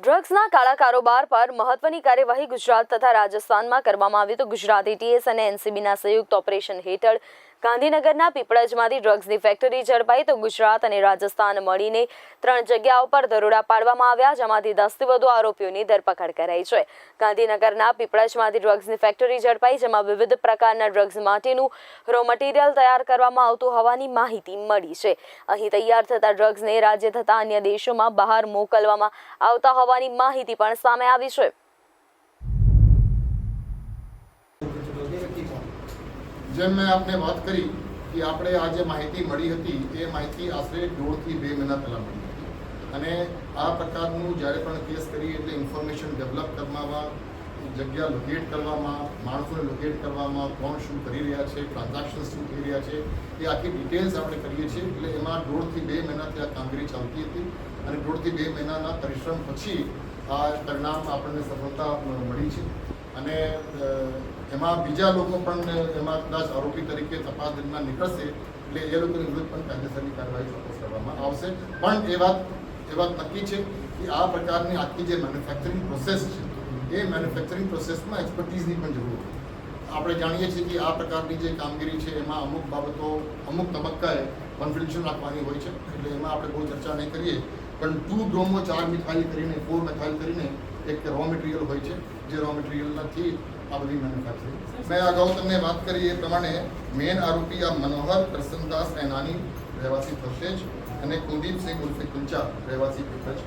ડ્રગ્સના કાળા કારોબાર પર મહત્વની કાર્યવાહી ગુજરાત તથા રાજસ્થાનમાં કરવામાં આવી. તો ગુજરાત એટીએસ અને એનસીબીના સંયુક્ત ઓપરેશન હેઠળ ગાંધીનગરના પીપળજમાંથી ડ્રગ્સની ફેક્ટરી ઝડપાઈ તો ગુજરાત અને રાજસ્થાન મળીને ત્રણ જગ્યાઓ પર દરોડા પાડવામાં આવ્યા, જેમાંથી દસથી વધુ આરોપીઓની ધરપકડ કરાઈ છે. ગાંધીનગરના પીપળજમાંથી ડ્રગ્સની ફેક્ટરી ઝડપાઈ, જેમાં વિવિધ પ્રકારના ડ્રગ્સ માટેનું રો મટીરિયલ તૈયાર કરવામાં આવતું હોવાની માહિતી મળી છે. અહીં તૈયાર થતા ડ્રગ્સને રાજ્ય થતા અન્ય દેશોમાં બહાર મોકલવામાં આવતા હોવાની માહિતી પણ સામે આવી છે. જેમ મેં આપને વાત કરી કે આપણે આ જે માહિતી મળી હતી, એ માહિતી આશરે દોઢથી બે મહિના પહેલાં મળી હતી. અને આ પ્રકારનું જ્યારે પણ કેસ કરીએ એટલે ઇન્ફોર્મેશન ડેવલપ કરવામાં, જગ્યા લોકેટ કરવામાં, માણસોને લોકેટ કરવામાં, કોણ શું કરી રહ્યા છે ટ્રાન્ઝેક્શન શું થઈ રહ્યા છે, એ આખી ડિટેલ્સ આપણે કરીએ છીએ. એટલે એમાં દોઢથી બે મહિનાથી આ કામગીરી ચાલતી હતી અને દોઢથી બે મહિનાના પરિશ્રમ પછી આ પરિણામ આપણને સફળતા મળી છે. અને એમાં બીજા લોકો પણ એમાં કદાચ આરોપી તરીકે તપાસ દરમિયાન નીકળશે, એટલે એ લોકોની વિરુદ્ધ પણ કાયદેસરની કાર્યવાહી ચોક્કસ કરવામાં આવશે. પણ એ વાત એ વાત નક્કી છે કે આ પ્રકારની આખી જે મેન્યુફેક્ચરિંગ પ્રોસેસ છે, એ મેન્યુફેક્ચરિંગ પ્રોસેસમાં એક્સપર્ટીઝની પણ જરૂર છે આપણે જાણીએ છીએ કે આ પ્રકારની જે કામગીરી છે, એમાં અમુક બાબતો, અમુક તબક્કાએ કોન્ફિડન્શિયલ રાખવાની હોય છે. એટલે એમાં આપણે બહુ ચર્ચા નહીં કરીએ. પણ ટુ બ્રોમો ચાર મિથાઇલ કરીને ફોર મિથાઇલ કરીને એક રો મટીરિયલ હોય છે, જે રો મટીરિયલથી આ બધી મેન્યુફેક્ચરિંગ મેં અગાઉ તમને વાત કરી એ પ્રમાણે મેન આરોપી આ મનોહર પ્રસન્નદાસ એનાની રહેવાસી થશે જ અને કુલદીપ સિંહ ઉર્ફે કુલચા રહેવાસી પીપળજ